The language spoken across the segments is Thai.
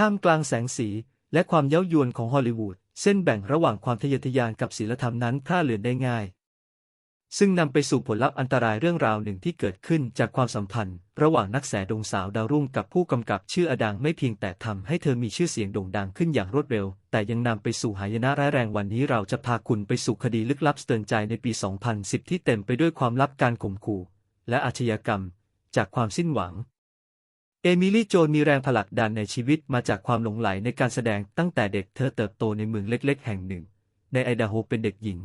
ท่ามกลางแสงสีและความเย้ายวนของฮอลลีวูด เส้นแบ่งระหว่างความทะเยอทะยานกับศีลธรรมนั้นพร่าเลือนได้ง่าย ซึ่งนำไปสู่ผลลัพธ์อันตรายเรื่องราวหนึ่งที่เกิดขึ้นจากความสัมพันธ์ ระหว่างนักแสดงสาวดาวรุ่งกับผู้กำกับชื่ออดังไม่เพียงแต่ทำให้เธอมีชื่อเสียงโด่งดังขึ้นอย่างรวดเร็ว แต่ยังนำไปสู่หายนะร้ายแรงวันนี้เราจะพาคุณไปสู่คดีลึกลับสเตือนใจในปี 2010 ที่เต็มไปด้วยความลับการข่มขู่และอาชญากรรม จากความสิ้นหวัง เอมิลี่โจนมีแรงผลักดันในชีวิตมาจากความหลงใหลในการแสดงตั้งแต่เด็กเธอเติบโตในเมืองเล็กๆ แห่งหนึ่ง ในไอดาโฮเป็นเด็กหญิง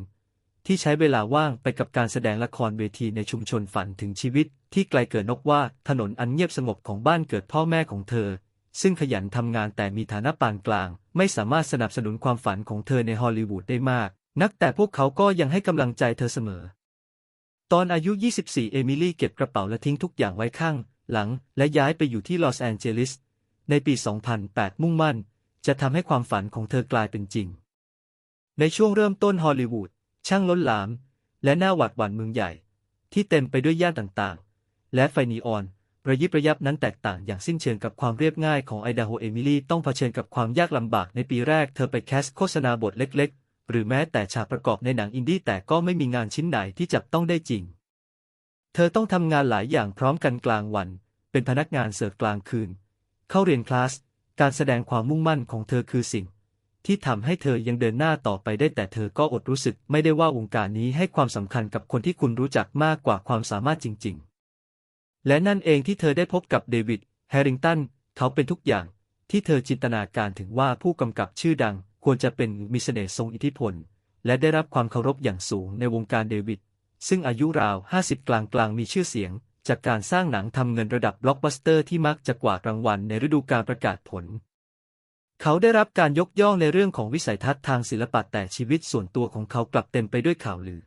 ที่ใช้เวลาว่างไปกับการแสดงละครเวทีในชุมชนฝันถึงชีวิต ที่ไกลเกินนกว่าถนนอันเงียบสงบของบ้านเกิดพ่อแม่ของเธอ ซึ่งขยันทำงานแต่มีฐานะปานกลาง ไม่สามารถสนับสนุนความฝันของเธอในฮอลลีวูดได้มาก นักแต่พวกเขาก็ยังให้กำลังใจเธอเสมอ ตอนอายุ 24 เอมิลี่เก็บกระเป๋าและทิ้งทุกอย่างไว้ข้าง หลังและย้ายไปอยู่ที่ลอสแอนเจลิสในปี 2008 มุ่งมั่น จะทำให้ความฝันของเธอกลายเป็นจริง ในช่วงเริ่มต้นฮอลลีวูดช่างล้นหลาม และหน่าหวาดหวั่นเมืองใหญ่ ที่เต็มไปด้วยย่านต่างๆ และไฟนีออน ระยิบระยับนั้นแตกต่างอย่างสิ้นเชิงกับความเรียบง่ายของไอดาโฮเอมิลี่ต้องเผชิญกับความยากลำบากในปีแรกเธอไปแคสโฆษณาบทเล็ก ๆ หรือแม้แต่ฉากประกอบในหนังอินดี้แต่ก็ไม่มีงานชิ้นไหนที่จับต้องได้จริง เธอต้องทำงานหลายอย่างพร้อมกันกลางวัน เป็นพนักงานเสิร์ฟกลางคืน เข้าเรียนคลาส การแสดงความมุ่งมั่นของเธอคือสิ่ง ที่ทำให้เธอยังเดินหน้าต่อไปได้แต่เธอก็อดรู้สึกไม่ได้ว่าวงการนี้ให้ความสำคัญกับคนที่คุณรู้จักมากกว่าความสามารถจริง ๆ และนั่นเองที่เธอได้พบกับเดวิด แฮริงตัน เขาเป็นทุกอย่าง ที่เธอจินตนาการถึงว่าผู้กำกับชื่อดัง ควรจะเป็นมีเสน่ห์ทรงอิทธิพล และได้รับความเคารพอย่างสูงในวงการเดวิด ซึ่งอายุราว 50 กลางกลางๆมีชื่อเสียง จากการสร้างหนังทำเงินระดับบล็อกบัสเตอร์ที่มักจะกวาดรางวัลในฤดูกาลประกาศผล เขาได้รับการยกย่องในเรื่องของวิสัยทัศน์ทางศิลปะแต่ชีวิตส่วนตัวของเขากลับเต็มไปด้วยข่าวลือ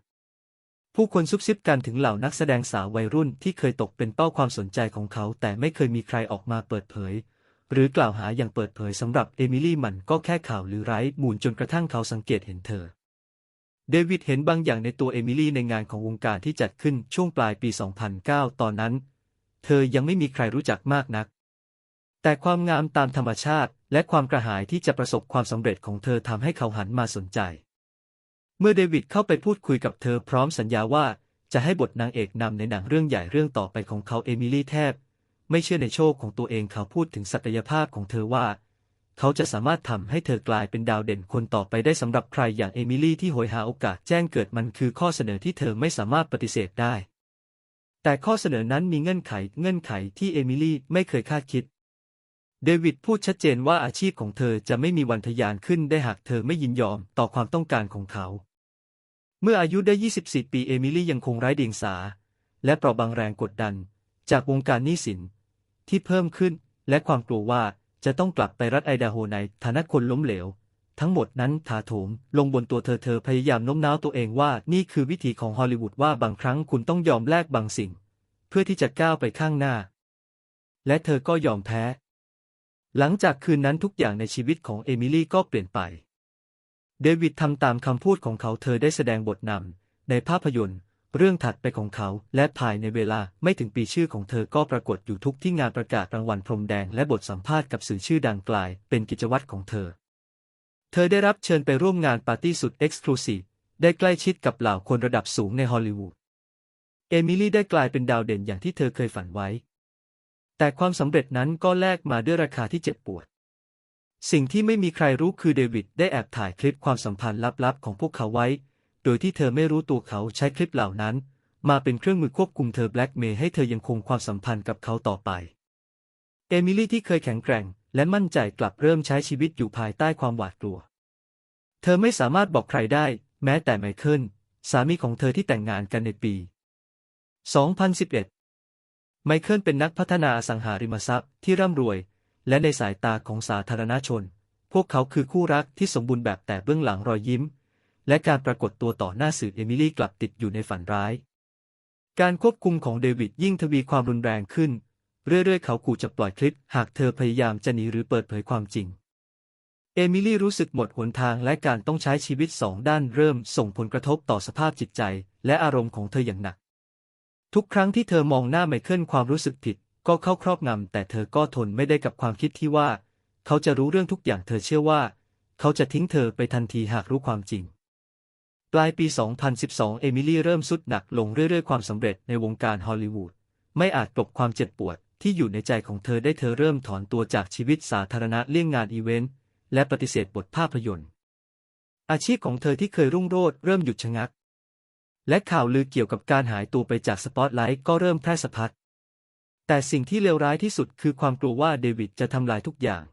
ผู้คนซุบซิบกันถึงเหล่านักแสดงสาววัยรุ่นที่เคยตกเป็นเป้าความสนใจของเขา แต่ไม่เคยมีใครออกมาเปิดเผยหรือกล่าวหาอย่างเปิดเผยสำหรับเอมิลี่มันก็แค่ข่าวลือไร้มูลจนกระทั่งเขาสังเกตเห็นเธอ เดวิดเห็นบางอย่างในตัวเอมิลี่ในงานของวงการที่จัดขึ้นช่วงปลายปี 2009 ตอนนั้น เธอยังไม่มีใครรู้จักมากนัก แต่ความงามตามธรรมชาติและความกระหายที่จะประสบความสำเร็จของเธอทำให้เขาหันมาสนใจ เมื่อเดวิดเข้าไปพูดคุยกับเธอพร้อมสัญญาว่าจะให้บทนางเอกนำในหนังเรื่องใหญ่เรื่องต่อไปของเขาเอมิลี่แทบ ไม่เชื่อในโชคของตัวเองเขาพูดถึงศักยภาพของเธอว่า เขาจะสามารถทำให้เธอกลายเป็นดาวเด่นคนต่อไปได้สำหรับใครอย่างเอมิลี่ที่โหยหาโอกาสแจ้งเกิดมันคือข้อเสนอที่เธอไม่สามารถปฏิเสธได้ แต่ข้อเสนอนั้นมีเงื่อนไขเงื่อนไขที่เอมิลี่ไม่เคยคาดคิด เดวิดพูดชัดเจนว่าอาชีพของเธอจะไม่มีวันทะยานขึ้นได้หากเธอไม่ยินยอมต่อความต้องการของเขา เมื่ออายุได้ 24 ปีเอมิลี่ยังคงไร้เดียงสา และเปราะบางแรงกดดัน จากวงการหนี้สินที่เพิ่มขึ้นและความกลัวว่า จะต้องกลับไปรัฐไอดาโฮในฐานะคนล้มเหลว ทั้งหมดนั้นถาโถมลงบนตัวเธอเธอพยายามโน้มน้าวตัวเองว่านี่คือวิธีของฮอลลีวูดว่าบางครั้งคุณต้องยอมแลกบางสิ่ง เพื่อที่จะก้าวไปข้างหน้า และเธอก็ยอมแพ้ หลังจากคืนนั้นทุกอย่างในชีวิตของเอมิลี่ก็เปลี่ยนไป เดวิดทำตามคำพูดของเขาเธอได้แสดงบทนำในภาพยนตร์ เรื่องถัดไปของเขาและภายในเวลาไม่ถึงปีชื่อของเธอก็ปรากฏอยู่ทุกที่งานประกาศรางวัลพรมแดงและบทสัมภาษณ์กับสื่อชื่อดังกลาย เป็นกิจวัตรของเธอ เธอได้รับเชิญไปร่วมงานปาร์ตี้สุดเอ็กซ์คลูซีฟได้ใกล้ชิดกับเหล่าคนระดับสูงในฮอลลีวูด เอมิลี่ได้กลายเป็นดาวเด่นอย่างที่เธอเคยฝันไว้ แต่ความสำเร็จนั้นก็แลกมาด้วยราคาที่เจ็บปวด สิ่งที่ไม่มีใครรู้คือเดวิดได้แอบถ่ายคลิปความสัมพันธ์ลับๆ ของพวกเขาไว้ โดยที่เธอไม่รู้ตัวเขาใช้คลิปเหล่านั้น มาเป็นเครื่องมือควบคุมเธอแบล็กเมย์ให้เธอยังคงความสัมพันธ์กับเขาต่อไป เอมิลี่ที่เคยแข็งแกร่ง และมั่นใจกลับเริ่มใช้ชีวิตอยู่ภายใต้ความหวาดกลัว เธอไม่สามารถบอกใครได้ แม้แต่ไมเคิลสามีของเธอที่แต่งงานกันในปี 2011 ไมเคิลเป็นนักพัฒนาอสังหาริมทรัพย์ที่ร่ำรวย และในสายตาของสาธารณชน พวกเขาคือคู่รักที่สมบูรณ์แบบแต่เบื้องหลังรอยยิ้ม และการปรากฏตัวต่อหน้าสื่อเอมิลี่กลับติดอยู่ในฝันร้าย การควบคุมของเดวิดยิ่งทวีความรุนแรงขึ้น เรื่อยๆ เขาขู่จะปล่อยคลิป หากเธอพยายามจะหนีหรือเปิดเผยความจริง เอมิลี่รู้สึกหมดหนทางและการต้องใช้ชีวิตสองด้านเริ่มส่งผลกระทบต่อสภาพจิตใจ และอารมณ์ของเธออย่างหนัก ทุกครั้งที่เธอมองหน้าไมเคิลความรู้สึกผิด ก็เข้าครอบงำแต่เธอก็ทนไม่ได้กับความคิดที่ว่า เขาจะรู้เรื่องทุกอย่างเธอเชื่อว่า เขาจะทิ้งเธอไปทันทีหากรู้ความจริง ปลายปี 2012 เอมิลี่เริ่มสุดหนักลงเรื่อยๆ ความสำเร็จในวงการฮอลลีวูดไม่อาจกลบความเจ็บปวดที่อยู่ในใจของเธอได้เธอเริ่มถอนตัวจากชีวิตสาธารณะเลี่ยงงานอีเวนต์และปฏิเสธบทภาพยนตร์ อาชีพของเธอที่เคยรุ่งโรจน์เริ่มหยุดชะงัก และข่าวลือเกี่ยวกับการหายตัวไปจากสปอตไลท์ก็เริ่มแพร่สะพัดแต่สิ่งที่เลวร้ายที่สุดคือความกลัวว่าเดวิดจะทำลายทุกอย่าง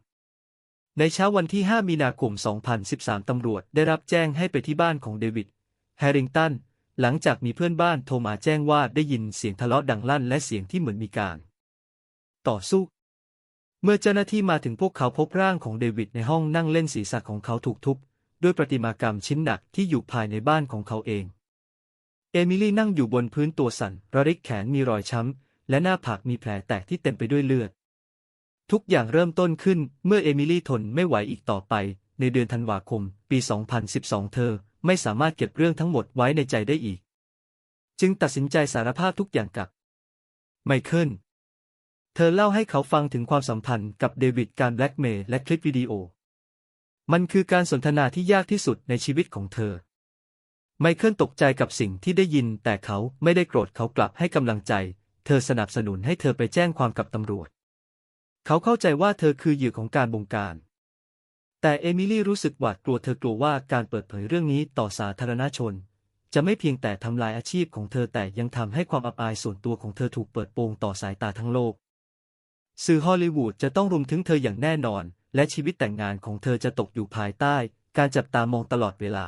ในเช้าวันที่ 5 มีนาคม 2013 ตำรวจได้รับแจ้งให้ไปที่บ้านของเดวิด แฮริงตัน หลังจากมีเพื่อนบ้านโทรมาแจ้งว่าได้ยินเสียงทะเลาะดังลั่นและเสียงที่เหมือนมีการ ต่อสู้ เมื่อเจ้าหน้าที่มาถึงพวกเขาพบร่างของเดวิดในห้องนั่งเล่นศีรษะของเขาถูกทุบ ด้วยประติมากรรมชิ้นหนักที่อยู่ภายในบ้านของเขาเอง เอมิลี่นั่งอยู่บนพื้นตัวสั่นระริกแขนมีรอยช้ำ และหน้าผากมีแผลแตกที่เต็มไปด้วยเลือด ทุกอย่างเริ่มต้นขึ้นเมื่อเอมิลี่ทนไม่ไหวอีกต่อไป ในเดือนธันวาคม ปี 2012 เธอไม่สามารถเก็บเรื่องทั้งหมดไว้ในใจได้อีก จึงตัดสินใจสารภาพทุกอย่างกับ ไมเคิล เธอเล่าให้เขาฟังถึงความสัมพันธ์กับเดวิดการแบล็กเมย์และคลิปวิดีโอ มันคือการสนทนาที่ยากที่สุดในชีวิตของเธอ ไมเคิลตกใจกับสิ่งที่ได้ยินแต่เขาไม่ได้โกรธเขากลับให้กำลังใจ เธอสนับสนุนให้เธอไปแจ้งความกับตำรวจ เขาเข้าใจว่าเธอคือเหยื่อของการบงการ แต่เอมิลี่รู้สึกหวาดกลัวเธอกลัวว่าการเปิดเผยเรื่องนี้ต่อสาธารณชน จะไม่เพียงแต่ทำลายอาชีพของเธอแต่ยังทำให้ความอับอายส่วนตัวของเธอถูกเปิดโปงต่อสายตาทั้งโลก สื่อฮอลลีวูดจะต้องรุมถึงเธออย่างแน่นอน และชีวิตแต่งงานของเธอจะตกอยู่ภายใต้ การจับตามองตลอดเวลา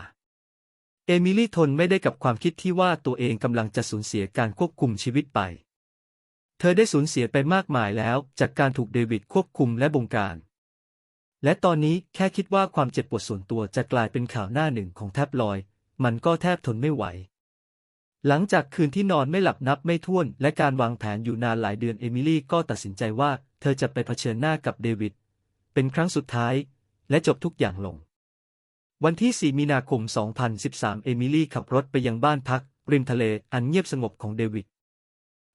เอมิลี่ทนไม่ได้กับความคิดที่ว่าตัวเองกำลังจะสูญเสียการควบคุมชีวิตไป เธอได้สูญเสียไปมากมายแล้วจากการถูกเดวิดควบคุมและบงการ และตอนนี้แค่คิดว่าความเจ็บปวดส่วนตัวจะกลายเป็นข่าวหน้าหนึ่งของแทบลอย มันก็แทบทนไม่ไหว หลังจากคืนที่นอนไม่หลับนับไม่ถ้วน และการวางแผนอยู่นานหลายเดือนเอมิลี่ก็ตัดสินใจว่าเธอจะไปเผชิญหน้ากับเดวิดเป็นครั้งสุดท้าย และจบทุกอย่างลง วันที่ 4 มีนาคม 2013 เอมิลี่ขับรถไปยังบ้านพัก ริมทะเลอันเงียบสงบของเดวิด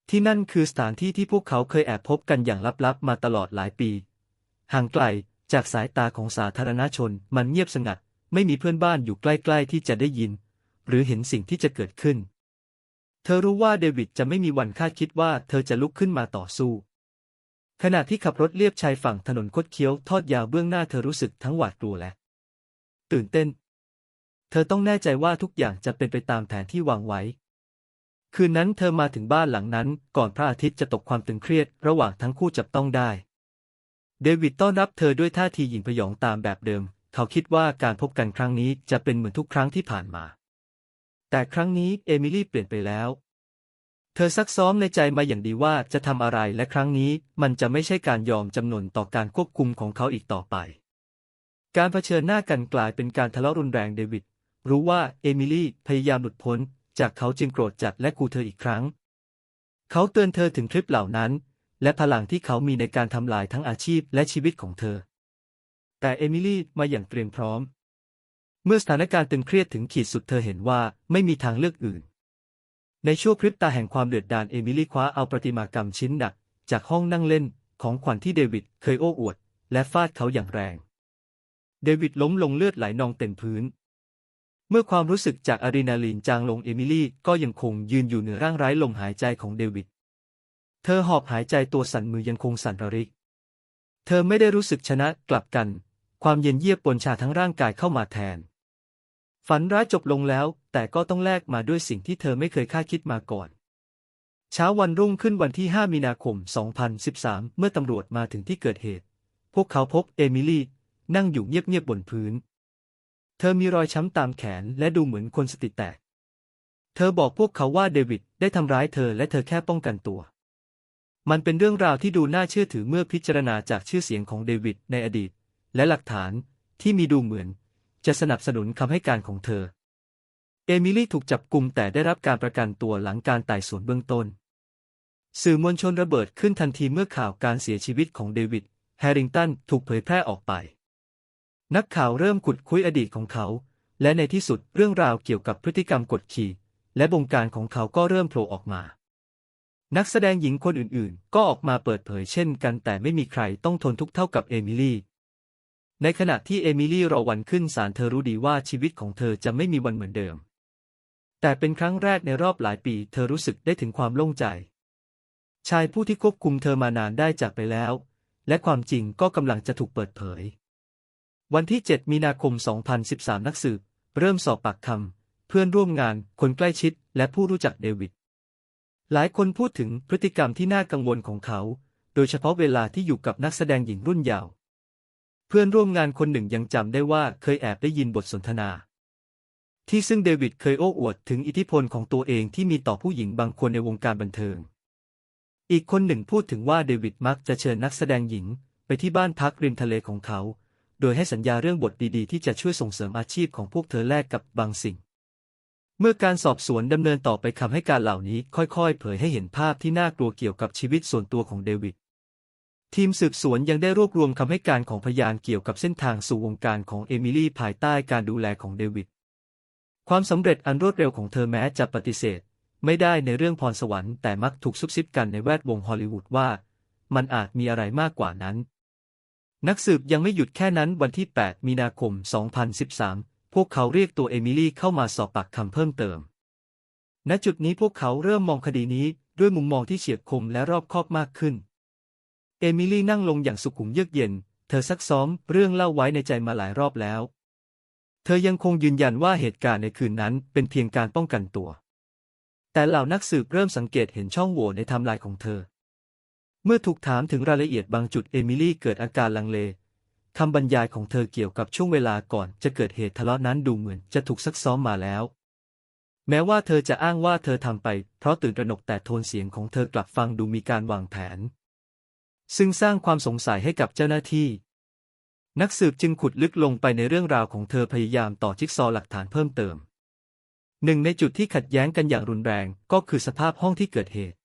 ที่นั่นคือสถานที่ที่พวกเขาเคยแอบพบกันอย่างลับๆ มาตลอดหลายปี ห่างไกลจากสายตาของสาธารณชนมันเงียบสงัด ไม่มีเพื่อนบ้านอยู่ใกล้ ๆ ที่จะได้ยิน หรือเห็นสิ่งที่จะเกิดขึ้น เธอรู้ว่าเดวิดจะไม่มีวันคาดคิดว่าเธอจะลุกขึ้นมาต่อสู้ ขณะที่ขับรถเลียบชายฝั่งถนนคดเคี้ยวทอดยาวเบื้องหน้าเธอรู้สึกทั้งหวาดกลัวและ ตื่นเต้น เธอต้องแน่ใจว่าทุกอย่างจะเป็นไปตามแผนที่วางไว้ คืนนั้นเธอมาถึงบ้านหลังนั้น ก่อนพระอาทิตย์จะตกความตึงเครียด ระหว่างทั้งคู่จับต้องได้ เดวิดต้อนรับเธอด้วยท่าทีหยิ่งพยองตามแบบเดิม เขาคิดว่าการพบกันครั้งนี้จะเป็นเหมือนทุกครั้งที่ผ่านมา แต่ครั้งนี้เอมิลี่เปลี่ยนไปแล้ว เธอซักซ้อมในใจมาอย่างดีว่าจะทำอะไรและครั้งนี้มันจะไม่ใช่การยอมจำนนต่อการควบคุมของเขาอีกต่อไป การเผชิญหน้ากันกลายเป็นการทะเลาะรุนแรงเดวิดรู้ว่าเอมิลี่พยายามหลุดพ้น จากเขาจึงโกรธจัดและขู่เธออีกครั้ง เขาเตือนเธอถึงคลิปเหล่านั้น และพลังที่เขามีในการทำลายทั้งอาชีพและชีวิตของเธอ แต่เอมิลี่มาอย่างเตรียมพร้อม เมื่อสถานการณ์ตึงเครียดถึงขีดสุดเธอเห็นว่าไม่มีทางเลือกอื่น ในช่วงพริบตาแห่งความเดือดดาลเอมิลี่คว้าเอาประติมากรรมชิ้นหนัก จากห้องนั่งเล่นของขวัญที่เดวิดเคยโอ้อวด และฟาดเขาอย่างแรง เดวิดล้มลงเลือดไหลนองเต็มพื้น เมื่อความรู้สึกจากอะดรีนาลีนจางลงเอมิลี่ก็ยังคงยืนอยู่เหนือร่างไร้ลมหายใจของเดวิด เธอหอบหายใจตัวสั่นมือยังคงสั่นระริก เธอไม่ได้รู้สึกชนะกลับกัน ความเย็นเยียบปนชาทั้งร่างกายเข้ามาแทน ฝันร้ายจบลงแล้ว แต่ก็ต้องแลกมาด้วยสิ่งที่เธอไม่เคยคาดคิดมาก่อน เช้าวันรุ่งขึ้นวันที่ 5 มีนาคม 2013 เมื่อตำรวจมาถึงที่เกิดเหตุ พวกเขาพบเอมิลี่นั่งอยู่เงียบๆบนพื้น ธอมีรอยช้ำตามแขนและดูเหมือนคนสติแตก เธอบอกพวกเขาว่าเดวิดได้ทำร้ายเธอและเธอแค่ป้องกันตัว มันเป็นเรื่องราวที่ดูน่าเชื่อถือเมื่อพิจารณาจากชื่อเสียงของเดวิดในอดีต และหลักฐานที่มีดูเหมือน จะสนับสนุนคำให้การของเธอ เอมิลี่ถูกจับกลุมแต่ได้รับการประกันตัวหลังการไต่สวนเบื้องต้น สื่อมวลชนระเบิดขึ้นทันทีเมื่อข่าวการเสียชีวิตของเดวิดแฮริงตันถูกเผยแพร่ออกไป นักข่าวเริ่มขุดคุยอดีตของเขา และในที่สุดเรื่องราวเกี่ยวกับพฤติกรรมกดขี่ และบงการของเขาก็เริ่มโผล่ออกมา นักแสดงหญิงคนอื่นๆ ก็ออกมาเปิดเผยเช่นกันแต่ไม่มีใครต้องทนทุกข์เท่ากับเอมิลี่ ในขณะที่เอมิลี่รอวันขึ้นศาลเธอรู้ดีว่าชีวิตของเธอจะไม่มีวันเหมือนเดิม แต่เป็นครั้งแรกในรอบหลายปีเธอรู้สึกได้ถึงความโล่งใจ ชายผู้ที่ควบคุมเธอมานานได้จากไปแล้ว และความจริงก็กำลังจะถูกเปิดเผย วันที่ 7 มีนาคม 2013 นักสืบ เริ่มสอบปากคำเพื่อนร่วมงาน คนใกล้ชิด และผู้รู้จักเดวิด หลายคนพูดถึงพฤติกรรมที่น่ากังวลของเขา โดยเฉพาะเวลาที่อยู่กับนักแสดงหญิงรุ่นเยาว์เพื่อนร่วมงานคนหนึ่งยังจำได้ว่าเคยแอบได้ยินบทสนทนา ที่ซึ่งเดวิดเคยโอ้อวดถึงอิทธิพลของตัวเองที่มีต่อผู้หญิงบางคนในวงการบันเทิง อีกคนหนึ่งพูดถึงว่าเดวิดมักจะเชิญนักแสดงหญิงไปที่บ้านพักริมทะเลของเขา โดยให้สัญญาเรื่องบทดีๆ ที่จะช่วยส่งเสริมอาชีพของพวกเธอแลกกับบางสิ่ง เมื่อการสอบสวนดำเนินต่อไปคำให้การเหล่านี้ค่อยๆ เผยให้เห็นภาพที่น่ากลัวเกี่ยวกับชีวิตส่วนตัวของเดวิดทีมสืบสวนยังได้รวบรวมคำให้การของพยานเกี่ยวกับเส้นทางสู่วงการของเอมิลี่ภายใต้การดูแลของเดวิด ความสำเร็จอันรวดเร็วของเธอแม้จะปฏิเสธ ไม่ได้ในเรื่องพรสวรรค์แต่มักถูกซุบซิบกันในแวดวงฮอลลีวูดว่า มันอาจมีอะไรมากกว่านั้น นักสืบยังไม่หยุดแค่นั้นวันที่ 8 มีนาคม 2013 พวกเขาเรียกตัวเอมิลี่เข้ามาสอบปากคำเพิ่มเติม ณ จุดนี้พวกเขาเริ่มมองคดีนี้ด้วยมุมมองที่เฉียบคมและรอบคอบมากขึ้น เอมิลี่นั่งลงอย่างสุขุมเยือกเย็น เธอซักซ้อมเรื่องเล่าไว้ในใจมาหลายรอบแล้ว เธอยังคงยืนยันว่าเหตุการณ์ในคืนนั้นเป็นเพียงการป้องกันตัว แต่เหล่านักสืบเริ่มสังเกตเห็นช่องโหว่ในไทม์ไลน์ของเธอ เมื่อถูกถามถึงรายละเอียดบางจุดเอมิลี่เกิดอาการลังเลคำบรรยายของเธอเกี่ยวกับช่วงเวลาก่อนจะเกิดเหตุทะเลาะนั้นดูเหมือนจะถูกซักซ้อมมาแล้ว แม้ว่าเธอจะอ้างว่าเธอทำไป เพราะตื่นตระหนกแต่โทนเสียงของเธอกลับฟังดูมีการวางแผน ซึ่งสร้างความสงสัยให้กับเจ้าหน้าที่ นักสืบจึงขุดลึกลงไปในเรื่องราวของเธอพยายามต่อจิ๊กซอว์หลักฐานเพิ่มเติมหนึ่งในจุดที่ขัดแย้งกันอย่างรุนแรงก็คือสภาพห้องที่เกิดเหตุ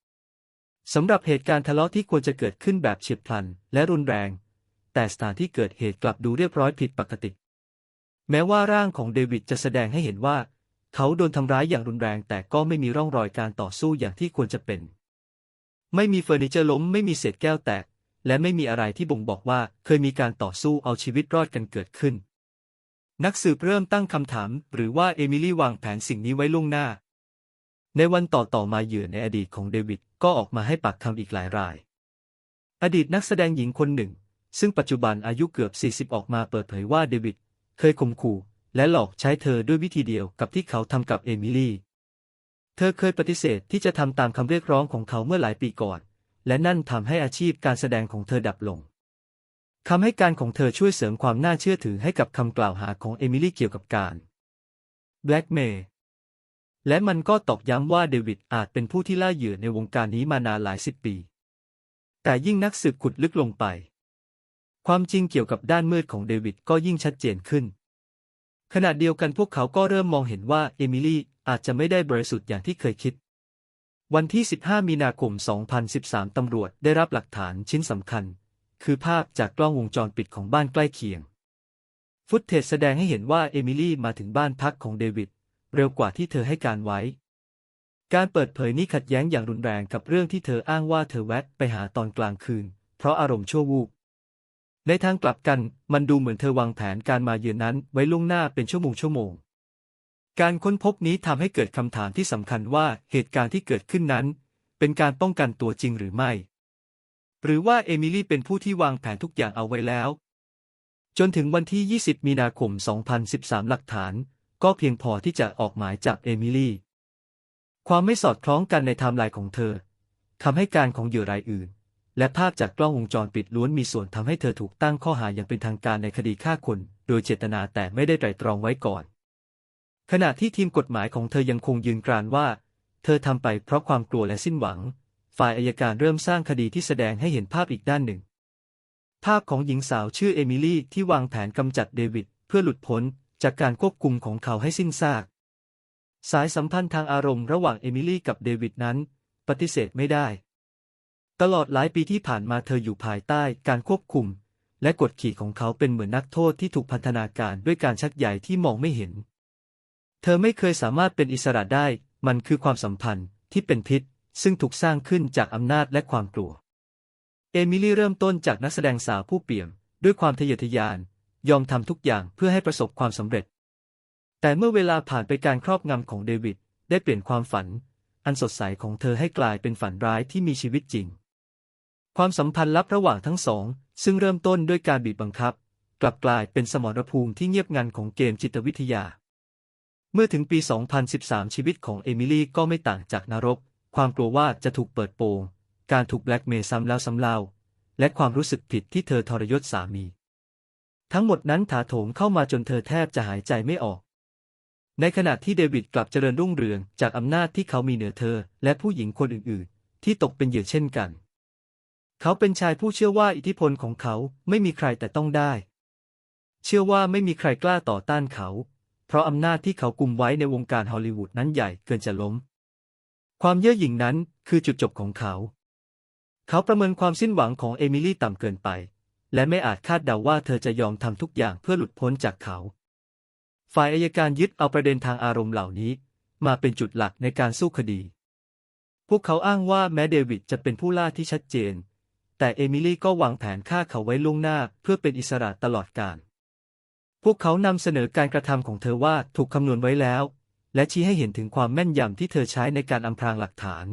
สำหรับเหตุการณ์ทะเลาะที่ควรจะเกิดขึ้นแบบเฉียบพลันและรุนแรง แต่สถานที่เกิดเหตุกลับดูเรียบร้อยผิดปกติ แม้ว่าร่างของเดวิดจะแสดงให้เห็นว่า เขาโดนทำร้ายอย่างรุนแรง แต่ก็ไม่มีร่องรอยการต่อสู้อย่างที่ควรจะเป็น ไม่มีเฟอร์นิเจอร์ล้ม ไม่มีเศษแก้วแตก และไม่มีอะไรที่บ่งบอกว่าเคยมีการต่อสู้เอาชีวิตรอดกันเกิดขึ้น นักสืบเริ่มตั้งคำถาม หรือว่าเอมิลี่วางแผนสิ่งนี้ไว้ล่วงหน้า ในวันต่อต่อมาเหยื่อในอดีตของเดวิดก็ออกมาให้ปากคำอีกหลายราย อดีตนักแสดงหญิงคนหนึ่ง ซึ่งปัจจุบันอายุเกือบ 40 ออกมาเปิดเผยว่าเดวิดเคยข่มขู่และหลอกใช้เธอด้วยวิธีเดียวกับที่เขาทำกับเอมิลี่ เธอเคยปฏิเสธที่จะทำตามคำเรียกร้องของเขาเมื่อหลายปีก่อน และนั่นทำให้อาชีพการแสดงของเธอดับลงคำให้การของเธอช่วยเสริมความน่าเชื่อถือให้กับคำกล่าวหาของเอมิลี่เกี่ยวกับการแบล็กเมย์ และมันก็ตอกย้ำว่าเดวิดอาจเป็นผู้ที่ล่าเหยื่อในวงการนี้มานานหลายสิบปี แต่ยิ่งนักสืบขุดลึกลงไป ความจริงเกี่ยวกับด้านมืดของเดวิดก็ยิ่งชัดเจนขึ้น ขณะเดียวกันพวกเขาก็เริ่มมองเห็นว่าเอมิลี่อาจจะไม่ได้บริสุทธิ์อย่างที่เคยคิด วันที่ 15 มีนาคม 2013 ตำรวจได้รับหลักฐานชิ้นสำคัญ คือภาพจากกล้องวงจรปิดของบ้านใกล้เคียง ฟุตเทจแสดงให้เห็นว่าเอมิลี่มาถึงบ้านพักของเดวิด เร็วกว่าที่เธอให้การไว้ การเปิดเผยนี้ขัดแย้งอย่างรุนแรงกับเรื่องที่เธออ้างว่าเธอแวะไปหาตอนกลางคืน เพราะอารมณ์ชั่ววูบ ในทางกลับกัน มันดูเหมือนเธอวางแผนการมาเยือนนั้นไว้ล่วงหน้าเป็นชั่วโมงชั่วโมง การค้นพบนี้ทำให้เกิดคำถามที่สำคัญว่าเหตุการณ์ที่เกิดขึ้นนั้น เป็นการป้องกันตัวจริงหรือไม่ หรือว่าเอมิลี่เป็นผู้ที่วางแผนทุกอย่างเอาไว้แล้วจนถึงวันที่ 20 มีนาคม 2013 หลักฐาน ก็เพียงพอที่จะออกหมายจับเอมิลี่ ความไม่สอดคล้องกันในไทม์ไลน์ของเธอทำให้การของเหยื่อรายอื่น และภาพจากกล้องวงจรปิดล้วนมีส่วนทำให้เธอถูกตั้งข้อหาอย่างเป็นทางการในคดีฆ่าคน โดยเจตนาแต่ไม่ได้ไตร่ตรองไว้ก่อน ขณะที่ทีมกฎหมายของเธอยังคงยืนกรานว่า เธอทำไปเพราะความกลัวและสิ้นหวัง ฝ่ายอายการเริ่มสร้างคดีที่แสดงให้เห็นภาพอีกด้านหนึ่ง ภาพของหญิงสาวชื่อเอมิลี่ที่วางแผนกำจัดเดวิดเพื่อหลุดพ้น จากการควบคุมของเขาให้สิ้นซาก สายสัมพันธ์ทางอารมณ์ระหว่างเอมิลี่กับเดวิดนั้น ปฏิเสธไม่ได้ ตลอดหลายปีที่ผ่านมาเธออยู่ภายใต้การควบคุม และกดขี่ของเขาเป็นเหมือนนักโทษที่ถูกพันธนาการด้วยการชักใหญ่ที่มองไม่เห็น เธอไม่เคยสามารถเป็นอิสระได้ มันคือความสัมพันธ์ที่เป็นพิษ ซึ่งถูกสร้างขึ้นจากอำนาจและความกลัว เอมิลี่เริ่มต้นจากนักแสดงสาวผู้เปี่ยม ด้วยความทะเยอทะยาน ยอมทำทุกอย่างเพื่อให้ประสบความสำเร็จ แต่เมื่อเวลาผ่านไปการครอบงำของเดวิดได้เปลี่ยนความฝัน อันสดใสของเธอให้กลายเป็นฝันร้ายที่มีชีวิตจริง ความสัมพันธ์ลับระหว่างทั้งสอง ซึ่งเริ่มต้นด้วยการบีบบังคับ กลับกลายเป็นสมรภูมิที่เงียบงันของเกมจิตวิทยา เมื่อถึงปี 2013 ชีวิตของเอมิลี่ก็ไม่ต่างจากนรก ความกลัวว่าจะถูกเปิดโปง การถูกแบล็กเมย์ซ้ำแล้วซ้ำเล่า และความรู้สึกผิดที่เธอทรยศสามี ทั้งหมดนั้นถาโถมเข้ามาจนเธอแทบจะหายใจไม่ออก ในขณะที่เดวิดกลับเจริญรุ่งเรืองจากอำนาจที่เขามีเหนือเธอ และผู้หญิงคนอื่นๆ ที่ตกเป็นเหยื่อเช่นกัน เขาเป็นชายผู้เชื่อว่าอิทธิพลของเขาไม่มีใครแต่ต้องได้ เชื่อว่าไม่มีใครกล้าต่อต้านเขา เพราะอำนาจที่เขากุมไว้ในวงการฮอลลีวูดนั้นใหญ่เกินจะล้ม ความเย่อหยิ่งนั้นคือจุดจบของเขา เขาประเมินความสิ้นหวังของเอมิลี่ต่ำเกินไป และไม่อาจคาดเดาว่าเธอจะยอมทำทุกอย่างเพื่อหลุดพ้นจากเขา ฝ่ายอายการยึดเอาประเด็นทางอารมณ์เหล่านี้ มาเป็นจุดหลักในการสู้คดี พวกเขาอ้างว่าแม้เดวิดจะเป็นผู้ล่าที่ชัดเจน แต่เอมิลี่ก็วางแผนฆ่าเขาไว้ล่วงหน้าเพื่อเป็นอิสระตลอดกาล พวกเขานำเสนอการกระทำของเธอว่าถูกคำนวณไว้แล้ว และชี้ให้เห็นถึงความแม่นยำที่เธอใช้ในการอำพรางหลักฐาน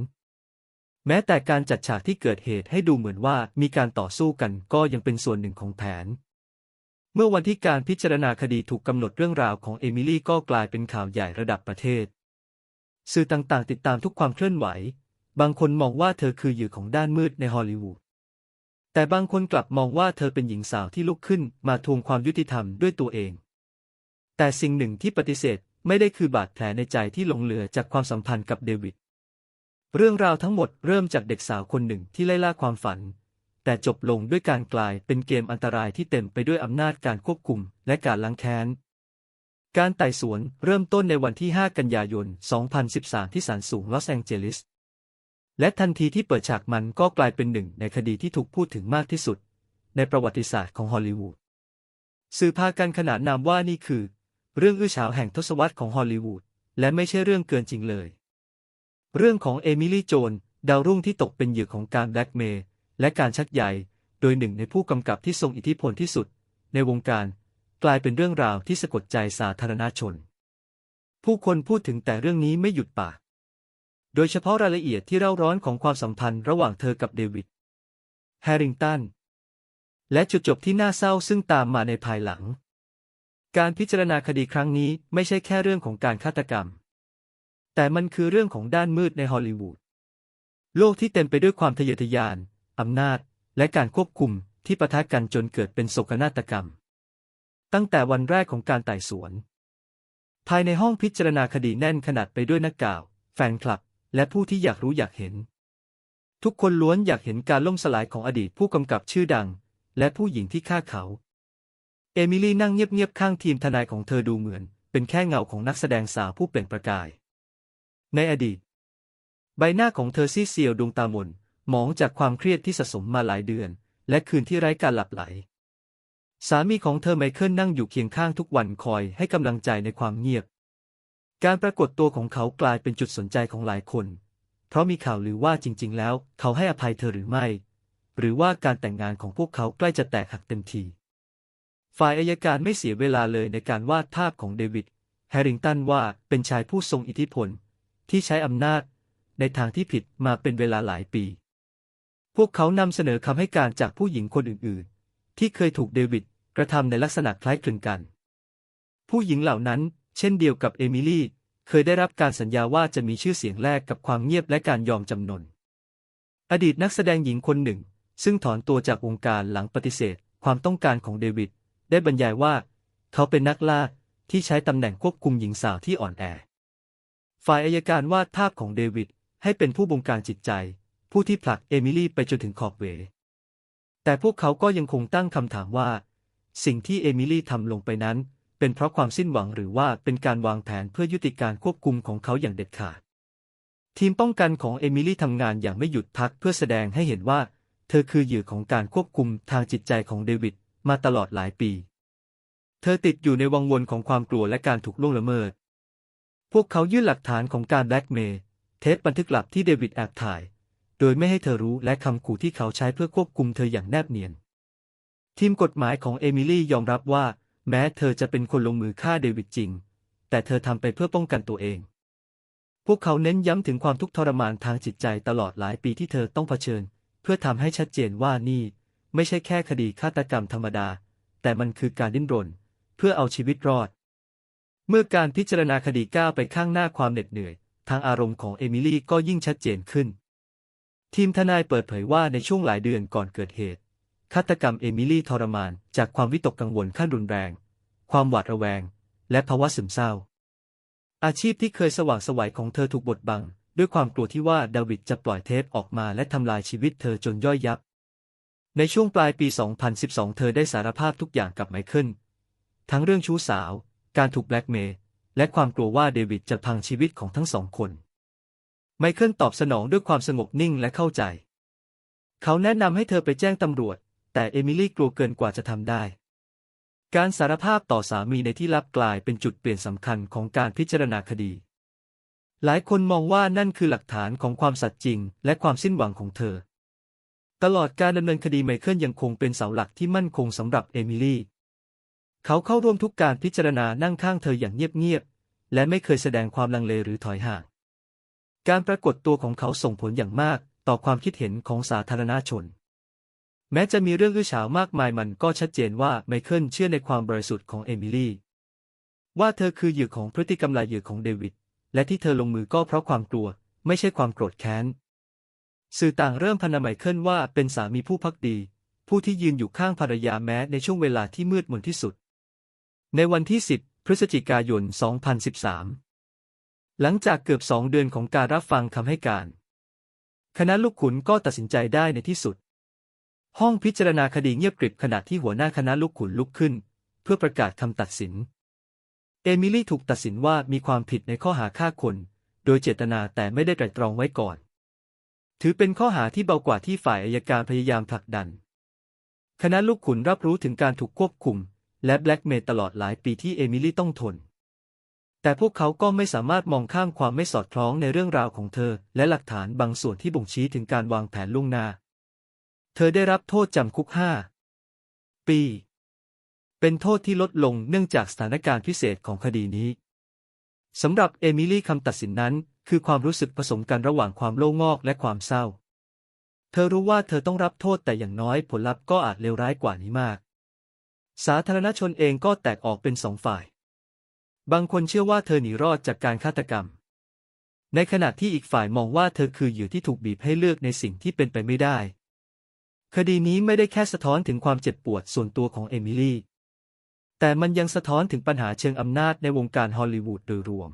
แม้แต่การจัดฉากที่เกิดเหตุให้ดูเหมือนว่ามีการต่อสู้กันก็ยังเป็นส่วนหนึ่งของแผน เมื่อวันที่การพิจารณาคดีถูกกำหนดเรื่องราวของเอมิลี่ก็กลายเป็นข่าวใหญ่ระดับประเทศ สื่อต่างๆ ติดตามทุกความเคลื่อนไหว บางคนมองว่าเธอคือเหยื่อของด้านมืดในฮอลลีวูด แต่บางคนกลับมองว่าเธอเป็นหญิงสาวที่ลุกขึ้นมาทวงความยุติธรรมด้วยตัวเอง แต่สิ่งหนึ่งที่ปฏิเสธไม่ได้คือบาดแผลในใจที่หลงเหลือจากความสัมพันธ์กับเดวิด เรื่องราวทั้งหมดเริ่มจากเด็กสาวคนหนึ่งที่ไล่ล่าความฝัน แต่จบลงด้วยการกลายเป็นเกมอันตรายที่เต็มไปด้วยอำนาจการควบคุมและการล้างแค้น การไต่สวนเริ่มต้นในวันที่ 5 กันยายน 2013 ที่ศาลสูงลอสแองเจลิส และทันทีที่เปิดฉากมันก็กลายเป็นหนึ่งในคดีที่ถูกพูดถึงมากที่สุด ในประวัติศาสตร์ของฮอลลีวูด สื่อพากันขนานนามว่านี่คือ เรื่องอื้อฉาวแห่งทศวรรษของฮอลลีวูด และไม่ใช่เรื่องเกินจริงเลย เรื่องของเอมิลี่โจนดาวรุ่งที่ตกเป็นเหยื่อของการแบล็กเมย์และการชักใยโดยหนึ่งในผู้กำกับที่ทรงอิทธิพลที่สุด ในวงการ กลายเป็นเรื่องราวที่สะกดใจสาธารณชน ผู้คนพูดถึงแต่เรื่องนี้ไม่หยุดปาก โดยเฉพาะรายละเอียดที่เร่าร้อนของความสัมพันธ์ระหว่างเธอกับเดวิดแฮริงตันและจุดจบที่น่าเศร้าซึ่งตามมาในภายหลัง การพิจารณาคดีครั้งนี้ไม่ใช่แค่เรื่องของการฆาตกรรม แต่มันคือเรื่องของด้านมืดในฮอลลีวูด โลกที่เต็มไปด้วยความทะเยอทะยาน อำนาจ และการควบคุมที่ปะทะกันจนเกิดเป็นโศกนาฏกรรม ตั้งแต่วันแรกของการไต่สวน ภายในห้องพิจารณาคดีแน่นขนาดไปด้วยนักกล่าว แฟนคลับ และผู้ที่อยากรู้อยากเห็น ทุกคนล้วนอยากเห็นการล่มสลายของอดีตผู้กำกับชื่อดัง และผู้หญิงที่ฆ่าเขา เอมิลี่นั่งเงียบๆข้างทีมทนายของเธอดูเหมือน เป็นแค่เงาของนักแสดงสาวผู้เปล่งประกาย ในอดีต ใบหน้าของเธอซีเซียวดวงตาหม่นหมองจากความเครียดที่สะสมมาหลายเดือน และคืนที่ไร้การหลับไหล สามีของเธอไมเคิลนั่งอยู่เคียงข้างทุกวันคอยให้กำลังใจในความเงียบ การปรากฏตัวของเขากลายเป็นจุดสนใจของหลายคน เพราะมีข่าวลือว่าจริง ๆ แล้ว เขาให้อภัยเธอหรือไม่ หรือว่าการแต่งงานของพวกเขาใกล้จะแตกหักเต็มที ฝ่ายอายการไม่เสียเวลาเลยในการวาดภาพของเดวิดแฮริงตันว่าเป็นชายผู้ทรงอิทธิพล ที่ใช้อำนาจ ในทางที่ผิดมาเป็นเวลาหลายปี พวกเขานำเสนอคำให้การจากผู้หญิงคนอื่นๆ ที่เคยถูกเดวิดกระทำในลักษณะคล้ายคลึงกัน ผู้หญิงเหล่านั้น เช่นเดียวกับเอมิลี่เคยได้รับการสัญญาว่าจะมีชื่อเสียงแลกกับความเงียบและการยอมจำนน อดีตนักแสดงหญิงคนหนึ่ง ซึ่งถอนตัวจากวงการหลังปฏิเสธ ความต้องการของเดวิดได้บรรยายว่า เขาเป็นนักล่าที่ใช้ตำแหน่งควบคุมหญิงสาวที่อ่อนแอ ฝ่ายอายการวาดภาพของเดวิดให้เป็นผู้บงการจิตใจ ผู้ที่ผลักเอมิลี่ไปจนถึงขอบเว แต่พวกเขาก็ยังคงตั้งคำถามว่า สิ่งที่เอมิลี่ทำลงไปนั้น เป็นเพราะความสิ้นหวังหรือว่าเป็นการวางแผนเพื่อยุติการควบคุมของเขาอย่างเด็ดขาด ทีมป้องกันของเอมิลี่ทำงานอย่างไม่หยุดพักเพื่อแสดงให้เห็นว่า เธอคือเหยื่อของการควบคุมทางจิตใจของเดวิดมาตลอดหลายปี เธอติดอยู่ในวังวนของความกลัวและการถูกล่วงละเมิด พวกเขายื่นหลักฐานของการแบล็กเมย์เทปบันทึกลับที่เดวิดแอบถ่าย โดยไม่ให้เธอรู้และคำขู่ที่เขาใช้เพื่อควบคุมเธออย่างแนบเนียน ทีมกฎหมายของเอมิลี่ยอมรับว่า แม้เธอจะเป็นคนลงมือฆ่าเดวิดจริง แต่เธอทำไปเพื่อป้องกันตัวเอง พวกเขาเน้นย้ำถึงความทุกข์ทรมานทางจิตใจตลอดหลายปีที่เธอต้องเผชิญ เพื่อทำให้ชัดเจนว่านี่ ไม่ใช่แค่คดีฆาตกรรมธรรมดา แต่มันคือการดิ้นรน เพื่อเอาชีวิตรอด เมื่อการพิจารณาคดีก้าวไปข้างหน้าความเหน็ดเหนื่อย ทางอารมณ์ของเอมิลี่ก็ยิ่งชัดเจนขึ้น ทีมทนายเปิดเผยว่าในช่วงหลายเดือนก่อนเกิดเหตุฆาตกรรมเอมิลี่ทรมาน จากความวิตกกังวลขั้นรุนแรง ความหวาดระแวง และภาวะซึมเศร้า อาชีพที่เคยสว่างสวัยของเธอถูกบดบัง ด้วยความกลัวที่ว่าดาวิดจะปล่อยเทปออกมาและทำลายชีวิตเธอจนย่อยยับ ในช่วงปลายปี 2012 เธอได้สารภาพทุกอย่างกับไมเคิลทั้งเรื่องชู้สาว การถูกแบล็กเมย์และความกลัวว่าเดวิดจะพังชีวิตของทั้งสองคน ไมเคิลตอบสนองด้วยความสงบนิ่งและเข้าใจ เขาแนะนำให้เธอไปแจ้งตำรวจ แต่เอมิลี่กลัวเกินกว่าจะทำได้ การสารภาพต่อสามีในที่ลับกลายเป็นจุดเปลี่ยนสำคัญของการพิจารณาคดี หลายคนมองว่านั่นคือหลักฐานของความสัตย์จริง และความสิ้นหวังของเธอ ตลอดการดำเนินคดีไมเคิลยังคงเป็นเสาหลักที่มั่นคงสำหรับเอมิลี่ เขาเข้าร่วมทุกการพิจารณานั่งข้างเธออย่างเงียบๆ และไม่เคยแสดงความลังเลหรือถอยห่าง การปรากฏตัวของเขาส่งผลอย่างมากต่อความคิดเห็นของสาธารณชน แม้จะมีเรื่องอื้อฉาวมากมายมันก็ชัดเจนว่าไมเคิลเชื่อในความบริสุทธิ์ของเอมิลี่ ว่าเธอคือเหยื่อของพฤติกรรมลายเหยื่อของเดวิด และที่เธอลงมือก็เพราะความกลัว ไม่ใช่ความโกรธแค้น สื่อต่างเริ่มพรรณนาไมเคิลว่าเป็นสามีผู้พักดี ผู้ที่ยืนอยู่ข้างภรรยาแม้ในช่วงเวลาที่มืดมนที่สุด ในวันที่ 10 พฤศจิกายน 2013 หลังจากเกือบสองเดือนของการรับฟังคำให้การ คณะลูกขุนก็ตัดสินใจได้ในที่สุด ห้องพิจารณาคดีเงียบกริบขณะที่หัวหน้าคณะลูกขุนลุกขึ้น เพื่อประกาศคำตัดสิน เอมิลี่ถูกตัดสินว่ามีความผิดในข้อหาฆ่าคน โดยเจตนาแต่ไม่ได้ไตร่ตรองไว้ก่อน ถือเป็นข้อหาที่เบากว่าที่ฝ่ายอายการพยายามผลักดัน คณะลูกขุนรับรู้ถึงการถูกควบคุม และแบล็กเมย์ตลอดหลายปีที่เอมิลี่ต้องทน แต่พวกเขาก็ไม่สามารถมองข้ามความไม่สอดคล้องในเรื่องราวของเธอ และหลักฐานบางส่วนที่บ่งชี้ถึงการวางแผนล่วงหน้า เธอได้รับโทษจำคุกห้าปี เป็นโทษที่ลดลงเนื่องจากสถานการณ์พิเศษของคดีนี้สำหรับเอมิลี่คำตัดสินนั้น คือความรู้สึกผสมกันระหว่างความโล่งอกและความเศร้า เธอรู้ว่าเธอต้องรับโทษแต่อย่างน้อยผลลัพธ์ก็อาจเลวร้ายกว่านี้มาก สาธารณชนเองก็แตกออกเป็นสองฝ่าย บางคนเชื่อว่าเธอหนีรอดจากการฆาตกรรม ในขณะที่อีกฝ่ายมองว่าเธอคือเหยื่อที่ถูกบีบให้เลือกในสิ่งที่เป็นไปไม่ได้ คดีนี้ไม่ได้แค่สะท้อนถึงความเจ็บปวดส่วนตัวของเอมิลี่ แต่มันยังสะท้อนถึงปัญหาเชิงอำนาจในวงการฮอลลีวูดโดยรวม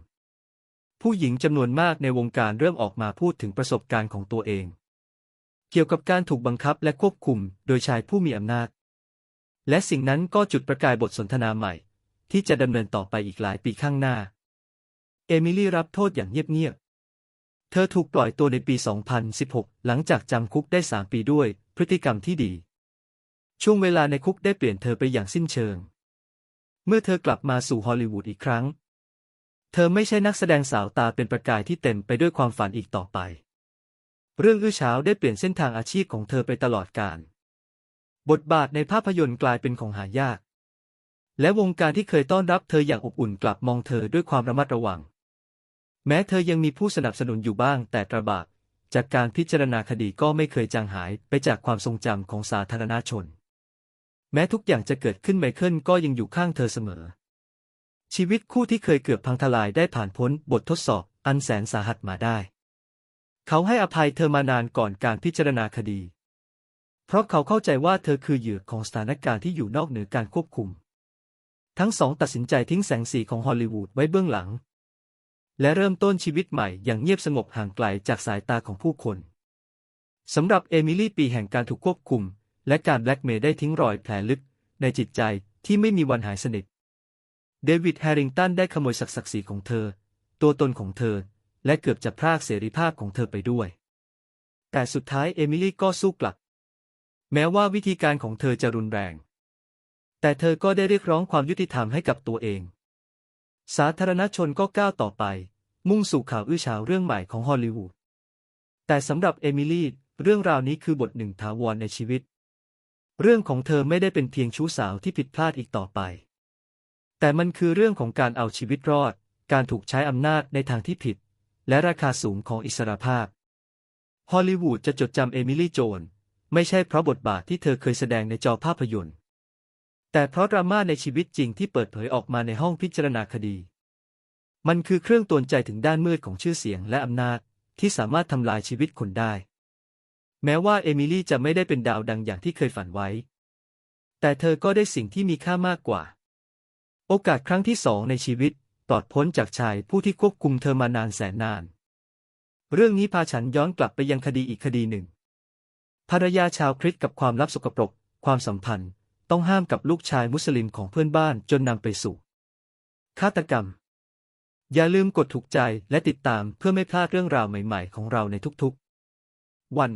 ผู้หญิงจำนวนมากในวงการเริ่มออกมาพูดถึงประสบการณ์ของตัวเอง เกี่ยวกับการถูกบังคับและควบคุมโดยชายผู้มีอำนาจ และสิ่งนั้นก็จุดประกายบทสนทนาใหม่ ที่จะดำเนินต่อไปอีกหลายปีข้างหน้า เอมิลี่รับโทษอย่างเงียบๆ เธอถูกปล่อยตัวในปี 2016 หลังจากจำคุกได้ 3 ปีด้วย พฤติกรรมที่ดี ช่วงเวลาในคุกได้เปลี่ยนเธอไปอย่างสิ้นเชิง เมื่อเธอกลับมาสู่ฮอลลีวูดอีกครั้ง เธอไม่ใช่นักแสดงสาวตาเป็นประกายที่เต็มไปด้วยความฝันอีกต่อไป เรื่องอื้อฉาวได้เปลี่ยนเส้นทางอาชีพของเธอไปตลอดกาล บทบาทในภาพยนตร์กลายเป็นของหายาก และวงการที่เคยต้อนรับเธออย่างอบอุ่นกลับมองเธอด้วยความระมัดระวัง แม้เธอยังมีผู้สนับสนุนอยู่บ้าง แต่ตระบากจากการพิจารณาคดีก็ไม่เคยจางหายไปจากความทรงจำของสาธารณชน แม้ทุกอย่างจะเกิดขึ้นไมเคิลก็ยังอยู่ข้างเธอเสมอ ชีวิตคู่ที่เคยเกือบพังทลายได้ผ่านพ้นบททดสอบอันแสนสาหัสมาได้ เขาให้อภัยเธอมานานก่อนการพิจารณาคดี เพราะเขาเข้าใจว่าเธอคือเหยื่อของสถานการณ์ที่อยู่นอกเหนือการควบคุม ทั้งสองตัดสินใจทิ้งแสงสีของฮอลลีวูดไว้เบื้องหลัง และเริ่มต้นชีวิตใหม่อย่างเงียบสงบห่างไกลจากสายตาของผู้คนสำหรับเอมิลี่ปีแห่งการถูกควบคุม และการแบล็กเมย์ได้ทิ้งรอยแผลลึกในจิตใจที่ไม่มีวันหายสนิท เดวิดแฮริงตันได้ขโมยศักดิ์ศรีของเธอ ตัวตนของเธอ และเกือบจะพรากเสรีภาพของเธอไปด้วย แต่สุดท้ายเอมิลี่ก็สู้กลับ แม้ว่าวิธีการของเธอจะรุนแรง แต่เธอก็ได้เรียกร้องความยุติธรรมให้กับตัวเอง สาธารณชนก็ก้าวต่อไป มุ่งสู่ข่าวอื้อฉาวเรื่องใหม่ของฮอลลีวูด แต่สำหรับเอมิลี่ เรื่องราวนี้คือบทหนึ่งถาวรในชีวิต เรื่องของเธอไม่ได้เป็นเพียงชู้สาวที่ผิดพลาดอีกต่อไป แต่มันคือเรื่องของการเอาชีวิตรอด การถูกใช้อำนาจในทางที่ผิด และราคาสูงของอิสรภาพ ฮอลลีวูดจะจดจำเอมิลี่โจน ไม่ใช่เพราะบทบาทที่เธอเคยแสดงในจอภาพยนตร์ แต่เพราะดราม่าในชีวิตจริงที่เปิดเผยออกมาในห้องพิจารณาคดี มันคือเครื่องตวนใจถึงด้านมืดของชื่อเสียงและอำนาจที่สามารถทำลายชีวิตคนได้ แม้ว่าเอมิลี่จะไม่ได้เป็นดาวดังอย่างที่เคยฝันไว้ แต่เธอก็ได้สิ่งที่มีค่ามากกว่า โอกาสครั้งที่สองในชีวิตปลอดพ้นจากชายผู้ที่ควบคุมเธอมานานแสนนาน เรื่องนี้พาฉันย้อนกลับไปยังคดีอีกคดีหนึ่ง ภรรยาชาวคริสต์กับความลับสกปรก ความสัมพันธ์ ต้องห้ามกับลูกชายมุสลิมของเพื่อนบ้านจนนำไปสู่ฆาตกรรม อย่าลืมกดถูกใจและติดตามเพื่อไม่พลาดเรื่องราวใหม่ ๆ ของเราในทุกๆ วัน